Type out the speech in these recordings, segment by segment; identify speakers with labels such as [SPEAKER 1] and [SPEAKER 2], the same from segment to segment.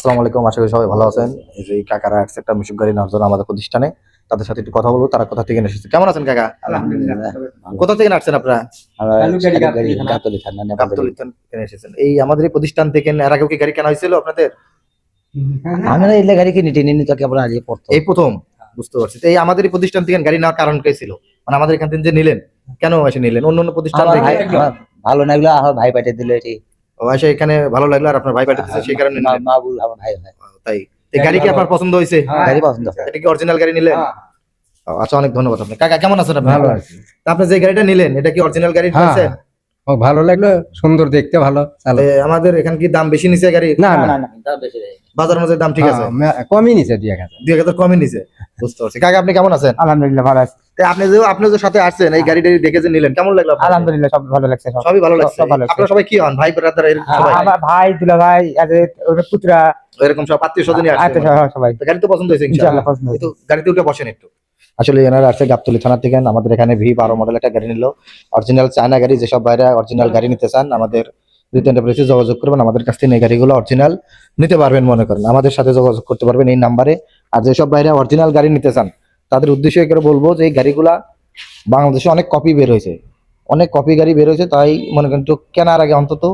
[SPEAKER 1] আসসালামু আলাইকুম আশা করি সবাই ভালো আছেন। এই যে কাকারা আসছে একটা মিশুক গাড়ি নেওয়ার জন্য আমাদের প্রতিষ্ঠানে তাদের সাথে একটু কথা বলব তারা কোথা থেকে এসেছে? কেমন আছেন কাকা? কোথা থেকে আসছেন আপনারা? এসেছেন। এই আমাদের এই প্রতিষ্ঠান থেকে এর আগেও কি গাড়ি কেনা হয়েছিল আপনাদের?
[SPEAKER 2] আমরা এলে গাড়ি কিনে টেনে নিতে কেবল আজ পড়তো।
[SPEAKER 1] এই প্রথম? বুঝতে পারছি। এই আমাদের এই প্রতিষ্ঠান থেকে গাড়ি নেওয়ার কারণ কে ছিল। মানে আমাদের এখান থেকে যে নিলেন কেন এসে নিলেন? অন্য অন্য প্রতিষ্ঠান থেকে?
[SPEAKER 2] ভালো লাগল আমার ভাই পাঠিয়ে দিল এটি।
[SPEAKER 1] ও, এসে এখানে ভালো লাগল আর আপনার ভাই পাঠিয়েছে সেই কারণে নিলেন।
[SPEAKER 2] আমার ভাই
[SPEAKER 1] তাই। গাড়ি কি আপনার পছন্দ হয়েছে?
[SPEAKER 2] গাড়ি পছন্দ। হয়।
[SPEAKER 1] এটা কি অরিজিনাল গাড়ি নিলেন? ও, আচ্ছা অনেক ধন্যবাদ আপনি কাকা কেমন আছেন আপনি?
[SPEAKER 3] ভালো আছি।
[SPEAKER 1] আপনি যে গাড়িটা নিলেন এটা কি অরিজিনাল গাড়ি
[SPEAKER 3] হ্যাঁ। ভালো লাগল সুন্দর দেখতে ভালো
[SPEAKER 1] আমাদের এখানে কি দাম বেশি নিছে গাড়ি
[SPEAKER 3] না
[SPEAKER 2] না।
[SPEAKER 3] না
[SPEAKER 2] না দাম বেশি
[SPEAKER 1] বাজার মধ্যে দাম ঠিক আছে?
[SPEAKER 3] হ্যাঁ, কমই নিছে দুই এক
[SPEAKER 1] দুই হাজার কমই নিছে। বুঝতে পারছি। কাকা আপনি কেমন আছেন?
[SPEAKER 4] আলহামদুলিল্লাহ ভালো আছে।
[SPEAKER 1] আপনি যে আপনি যে সাথে আসছেন এই গাড়িটা দেখে যে নিলেন কেমন লাগল
[SPEAKER 4] আলহামদুলিল্লাহ সব ভালো লাগছে
[SPEAKER 1] সবই ভালো লাগছে?
[SPEAKER 4] ভালো
[SPEAKER 1] আপনারা সবাই কি হন? ভাই ব্রাদার এরকম সবাই?
[SPEAKER 4] আমার ভাই দুলা ভাই আর পুত্রা।
[SPEAKER 1] এরকম সব আত্মীয় স্বজনই আসছে
[SPEAKER 4] স্বজন সবাই।
[SPEAKER 1] গাড়ি তো পছন্দ হয়েছে
[SPEAKER 4] ইনশাআল্লাহ।
[SPEAKER 1] ইনশাআল্লাহ
[SPEAKER 4] পছন্দ হয়েছে।
[SPEAKER 1] গাড়িতে উঠে বসেন একটু। আসলে এনারা আসছে গাবতলি থানা থেকে, আমাদের এখানে ভি বারো মডেল একটা গাড়ি নিল। অরিজিনাল চায়না গাড়ি, যেসব বাইরে অরিজিনাল গাড়ি নিতে চান, আমাদের যোগাযোগ করবেন। আমাদের কাছ থেকে এই গাড়িগুলো অরিজিনাল নিতে পারবেন মনে করেন। আমাদের সাথে যোগাযোগ করতে পারবেন এই নাম্বারে। আর যেসব বাইরে অরিজিনাল গাড়ি নিতে চান, তাদের উদ্দেশ্যে করে বলব যে এই গাড়িগুলা বাংলাদেশে অনেক কপি বের হয়েছে। অনেক কপি গাড়ি বের হয়েছে, তাই মনে করেন একটু কেনার আগে অন্তত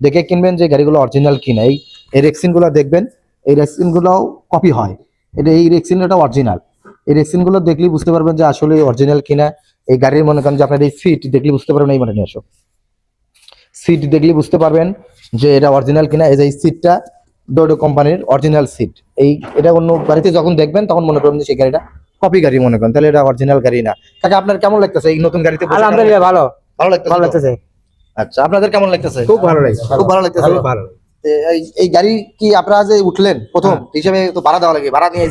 [SPEAKER 1] দেখে কিনবেন যে গাড়িগুলো অরিজিনাল কিনা। এই এই রেক্সিনগুলো দেখবেন, এই রেক্সিনগুলোও কপি হয়। এটা এই রেক্সিনটা অরিজিনাল এই রেক্সিনগুলো দেখলেই বুঝতে পারবেন যে আসলে অরিজিনাল কিনা। এই গাড়ির মনে করেন যে আপনার এই সিট দেখলে বুঝতে পারবেন এই মানে নিয়ে আসো। সিট দেখলে বুঝতে পারবেন যে এটা অরিজিনাল কিনা এই যে এই সিটটা ডোডো কোম্পানির অরিজিনাল সিট এই এটা অন্য গাড়িতে যখন দেখবেন তখন মনে করবেন যে সেই গাড়িটা কপি গাড়ি মনে করেন। তাহলে এটা অরিজিনাল গাড়ি না। কাকা আপনার কেমন লাগতেছে এই নতুন গাড়িতে
[SPEAKER 4] আলহামদুলিল্লাহ ভালো।
[SPEAKER 1] ভালো লাগতেছে
[SPEAKER 4] ভালো লাগতেছে।
[SPEAKER 1] আচ্ছা আপনাদের কেমন লাগতেছে?
[SPEAKER 3] খুব ভালো লাগছে।
[SPEAKER 1] খুব ভালো লাগতেছে।
[SPEAKER 3] ভালো।
[SPEAKER 1] এই- এই গাড়ি কি আপনারা যে উঠলেন প্রথম হিসেবে তো ভাড়া দেওয়া লাগে ভাড়া নিয়ে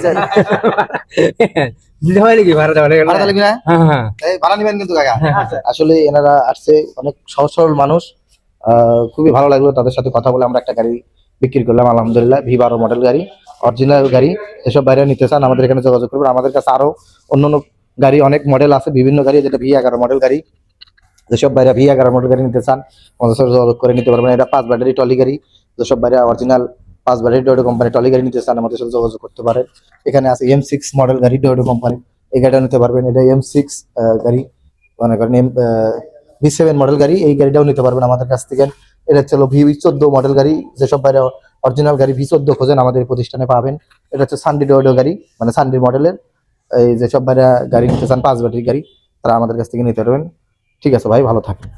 [SPEAKER 3] দিতে হয় নাকি? ভাড়া দেওয়া
[SPEAKER 1] ভাড়া দেওয়া লাগবে না?
[SPEAKER 3] হ্যাঁ হ্যাঁ
[SPEAKER 1] ভাড়া নিবেন কিন্তু কাকা। আসলে এনারা আসছে অনেক সহজ সরল মানুষ। খুবই ভালো লাগল তাদের সাথে কথা বলে আমরা একটা গাড়ি বিক্রি করলাম আলহামদুলিল্লাহ ভি বারো মডেল গাড়ি অরিজিনাল গাড়ি। এসব বাইরে নিতে চান আমাদের এখানে যোগাযোগ করবেন। আমাদের কাছে আরও অন্যান্য গাড়ি অনেক মডেল আছে বিভিন্ন গাড়ি যেটা ভি এগারো মডেল গাড়ি। যেসব বাইরে ভি এগারো মডেল গাড়ি নিতে চান আমাদের সাথে যোগাযোগ করে নিতে পারবেন। এটা পাঁচ ব্যাটারি টলি গাড়ি। যেসব বাইরে অরিজিনাল পাঁচ ব্যাটারি ডোডো কোম্পানি টলি গাড়ি নিতে চান, আমাদের সাথে যোগাযোগ করতে পারেন এখানে আছে এম সিক্স মডেল গাড়ি ডোডো কোম্পানি এই গাড়িটা নিতে পারবেন। এটা এম সিক্স গাড়ি। মনে করেন এম ভি সেভেন মডেল গাড়ি। এই গাড়িটাও নিতে পারবেন আমাদের কাছ থেকে। এটা হচ্ছে ভি চোদ্দ মডেল গাড়ি। যেসব বাইরে অরিজিনাল গাড়ি ভি চোদ্দ খোঁজেন, আমাদের প্রতিষ্ঠানে পাবেন। এটা হচ্ছে সানডি ডোডো গাড়ি মানে সানডি মডেলের এই যেসব বাইরে গাড়ি নিতে চান পাঁচ ব্যাটারি গাড়ি, তারা আমাদের কাছ থেকে নিতে পারবেন। ঠিক আছে ভাই, ভালো থাকেন।